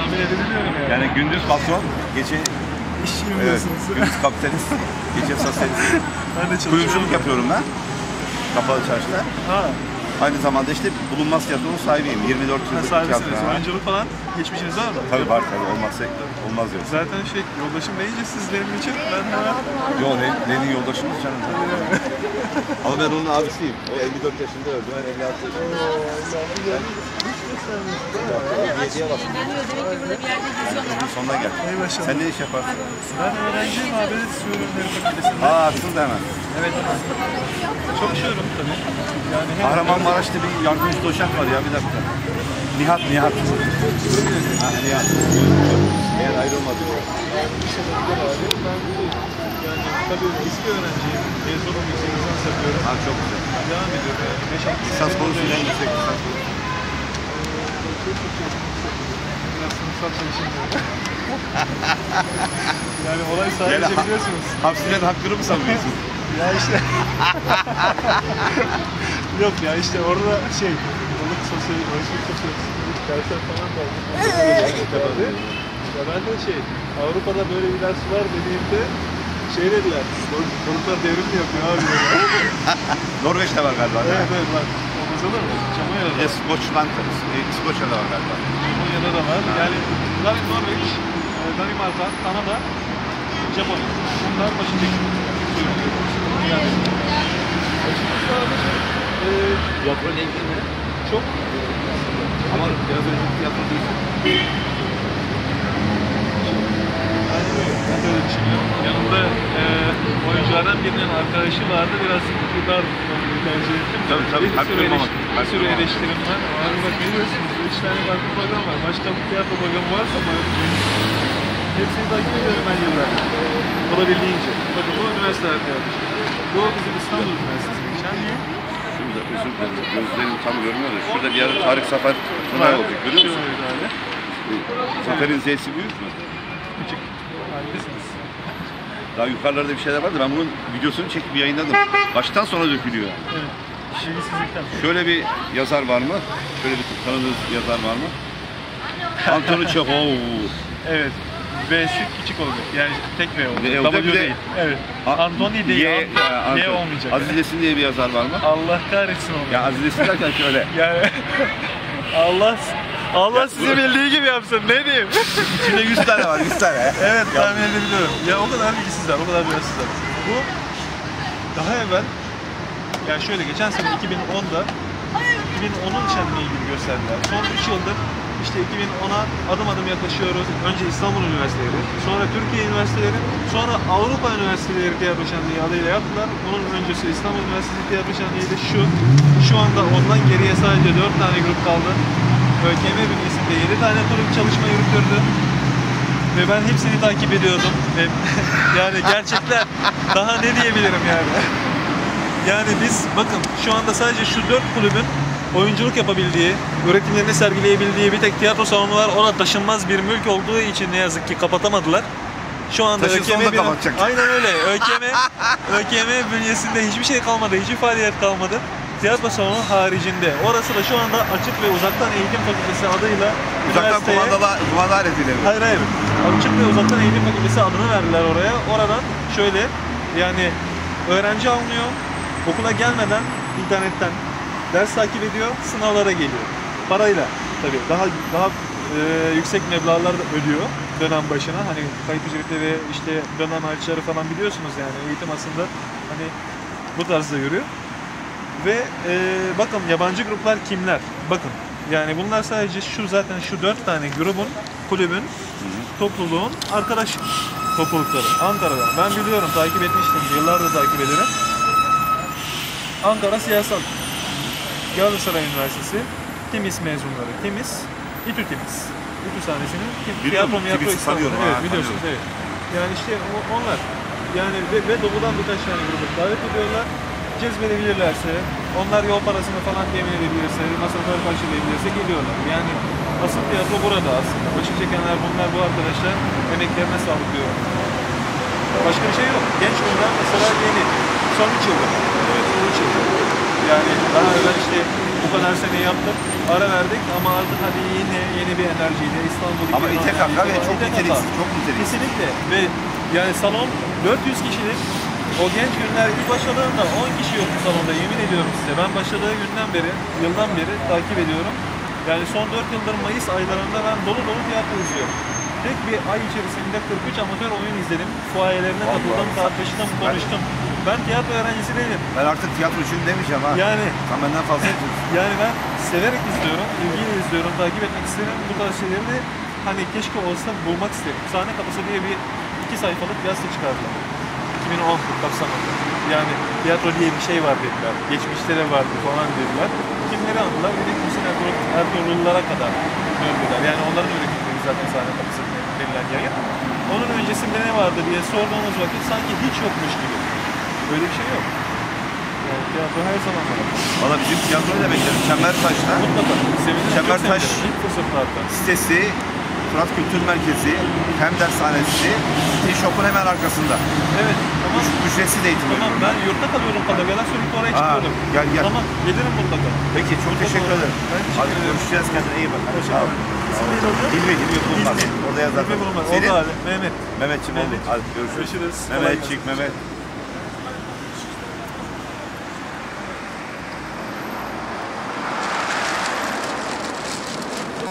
Tahmin edebiliyorum yani. Yani gündüz patron, gece işçiyim evet, diyorsunuz. gündüz kapitalist, gece sosyalist. Ben de çalışıyorum. Kuyumculuk yapıyorum ben. Kapalı çarşıda. Ha. Aynı zamanda işte bulunmaz tiyatronun sahibiyim. 24 Ha, yıllık sahibisiniz. tiyatro. Oyunculuk falan geçmişiniz var mı? Tabii var tabii olmazsa olmaz yok. Zaten şey yoldaşım deyince sizlerin için ben hemen Yo Lenin yoldaşımız canım. Ama ben onun abisiyim. O 54 yaşında öldü. Ben 56 yaşındayım. Sonuna gel. Sen ne iş yaparsın? ben öğrenciyim abi su ürünleri fakültesinde. Aa aklımda hemen. Evet. Çalışıyorum tabii. Yani Kahramanmaraş'ta bir yardımcı doçent var ya bir dakika. Nihat, Nihat. Ha, Nihat. Eğer ayrılmadı. yani tabii eski öğrenciyim. Mezunum yüksek lisans yapıyorum. Ha çok güzel. Devam ediyorum yani. 5-6 Lisans konusunda en yüksek lisans konusu. Biraz sınıfsal çalışıyorum. yani olay sadece Yani- biliyorsunuz. Hapsilen hakkını mı sanıyorsun? Ya işte. Yok ya işte orada şey. Balık sosyal, balık sosyal dersler falan da tabii. Ya ben de şey, Avrupa'da böyle bir ders var dediğimde şey dediler, "Balık- balıklar devrim mi yapıyor abi? Norveç'te var galiba. evet evet bak, olur mu? Japonya'da da, Eskoçland, İskoçya'da var galiba. Japonya'da da var. Yani Nor- Norveç, Danimarka, Kanada, Japonya. Bunlar başındaki. Yani e, ilgili mi? çok Ama biraz önce tiyatro değilsin. Ben de öyle düşünüyorum. Yanımda e, oyunculardan birinin arkadaşı vardı. Biraz dar olmayı tercih ettim. Tabii, tabii. Bir sürü, kırmamak. eleş- Kalp bir sürü eleştirim var. Abi bak biliyorsunuz. Üç tane farklı program var. Başka bir tiyatro programı varsa mı? Hepsini takip ediyorum ben yıllardır. Olabildiğince. Bakın bu üniversite arkadaşı. Bu bizim İstanbul Üniversitesi. Geçen yıl Şurada özür dilerim. Gözlerim tam görmüyor da. Şurada bir yerde Tarık Zafer Tünay olacak. Görüyor musun? Zafer'in Z'si büyük mü? Küçük. Harikasınız. Daha yukarılarda bir şeyler vardı. Ben bunun videosunu çekip yayınladım. Baştan sona dökülüyor. Evet. Şiirsizlikten. Şöyle bir yazar var mı? Şöyle bir tanıdığınız yazar var mı? Antoni Çehov. Evet. V'si küçük olacak. Yani tek V olacak. W de- değil. Evet. Antoni değil. Y, e, Y olmayacak. Aziz Nesin diye bir yazar var mı? Allah kahretsin onu. Ya Aziz Nesin derken şöyle. Yani Allah Allah sizi bildiği gibi yapsın. Ne diyeyim? İçinde 100 tane var 100 tane. evet tahmin edebiliyorum. Ya o kadar bilgisizler, o kadar bilgisizler. Bu daha evvel yani şöyle geçen sene 2010'da 2010'un şenliği gibi gösterdiler. Son 3 yıldır işte 2010'a adım adım yaklaşıyoruz. Önce İstanbul Üniversiteleri, sonra Türkiye Üniversiteleri, sonra Avrupa Üniversiteleri Tiyatro Şenliği adıyla yaptılar. Bunun öncesi İstanbul Üniversitesi Tiyatro Şenliği de şu. Şu anda ondan geriye sadece 4 tane grup kaldı. ÖKM bünyesinde 7 tane grup çalışma yürütürdü. Ve ben hepsini takip ediyordum. Ve yani gerçekler daha ne diyebilirim yani. Yani biz bakın şu anda sadece şu dört kulübün oyunculuk yapabildiği, üretimlerini sergileyebildiği bir tek tiyatro salonu var. O da taşınmaz bir mülk olduğu için ne yazık ki kapatamadılar. Şu anda Taşınsa onu da bir- kapatacak. Aynen öyle. ÖKM, ÖKM bünyesinde hiçbir şey kalmadı, hiçbir faaliyet kalmadı. Tiyatro salonu haricinde. Orası da şu anda açık ve uzaktan eğitim fakültesi adıyla Uzaktan üniversiteye- kumandalı, kumanda aletiyle. mi? Hayır hayır. Açık ve uzaktan eğitim fakültesi adını verdiler oraya. Oradan şöyle yani öğrenci alınıyor. Okula gelmeden internetten ders takip ediyor, sınavlara geliyor. Parayla tabii daha daha e, yüksek meblağlar da ödüyor dönem başına. Hani kayıt ücretleri işte dönem harçları falan biliyorsunuz yani eğitim aslında hani bu tarzda yürüyor. Ve e, bakın yabancı gruplar kimler? Bakın yani bunlar sadece şu zaten şu dört tane grubun, kulübün, topluluğun arkadaş toplulukları. Ankara'da. Ben biliyorum, takip etmiştim. Yıllardır takip ederim. Ankara Siyasal. Galatasaray Üniversitesi. Timis mezunları. Timis. İTÜ Timis. İTÜ sahnesinin tim- tiyatro miyatro Timis'i İstanbul. tanıyorum, Evet ha, biliyorsunuz evet. Yani işte onlar. Yani ve, ve doğudan birkaç tane grubu davet ediyorlar. Cezbedebilirlerse, onlar yol parasını falan temin edebilirse, masrafları karşılayabilirse geliyorlar. Yani asıl tiyatro burada aslında. Başı çekenler bunlar bu arkadaşlar. Emeklerine sağlık diyorum. Başka bir şey yok. Genç bunlar mesela yeni. Son 3 yıldır. Evet, son 3 yıldır. Yani daha evvel işte bu kadar sene yaptık. Ara verdik ama artık hadi yine yeni bir enerjiyle İstanbul Ama ite kaka ve çok niteliksiz, çok niteliksiz. Kesinlikle ve yani salon 400 kişilik o genç günler ilk başladığında 10 kişi yoktu salonda yemin ediyorum size. Ben başladığı günden beri, yıldan beri takip ediyorum. Yani son 4 yıldır Mayıs aylarında ben dolu dolu tiyatro izliyorum. Tek bir ay içerisinde 43 amatör oyun izledim. Fuayelerine Allah katıldım, tartıştım, konuştum. Ben tiyatro öğrencisi değilim. Ben artık tiyatrocuyum demeyeceğim ha. Yani Sen benden fazla yapıyorsun. yani ben severek izliyorum, ilgiyle izliyorum, takip etmek isterim. Bu tarz şeyleri de hani keşke olsa bulmak isterim. Sahne Kapısı diye bir iki sayfalık gazete çıkardılar. 2010 kapsamında. Yani tiyatro diye bir şey var dediler. Geçmişte de vardı falan dediler. Kimleri andılar? Bir de Muhsin Ertuğrul, Ertuğrullulara kadar döndüler. Yani onların ürettikleri zaten Sahne Kapısı denilen yayın. Onun öncesinde ne vardı diye sorduğumuz vakit sanki hiç yokmuş gibi. Böyle bir şey yok. Yani tiyatro her zaman var. Valla bizim tiyatroyu da bekleriz. Çembertaş'ta Mutlaka. Sevinirim. Çembertaş. Sitesi, Fırat Kültür Merkezi, hem dershanesi, T-Shop'un hemen arkasında. Evet. Tamam. Üc- Ücretsiz eğitim Tamam ben yurtta kalıyorum Kadagala sürekli oraya Aa, çıkıyorum. gel, gel. Tamam gelirim mutlaka. Peki çok Mutlaka teşekkür ederim. Ben teşekkür Hadi görüşeceğiz kendine iyi bak. Hilmi, Hilmi Bulmaz. İlmi. Orada yazar. İlmi bulunmaz. Senin? Oldu abi. Mehmet. Mehmetciğim oldu. Hadi görüşürüz. Görüşürüz. Mehmetçik. Mehmet.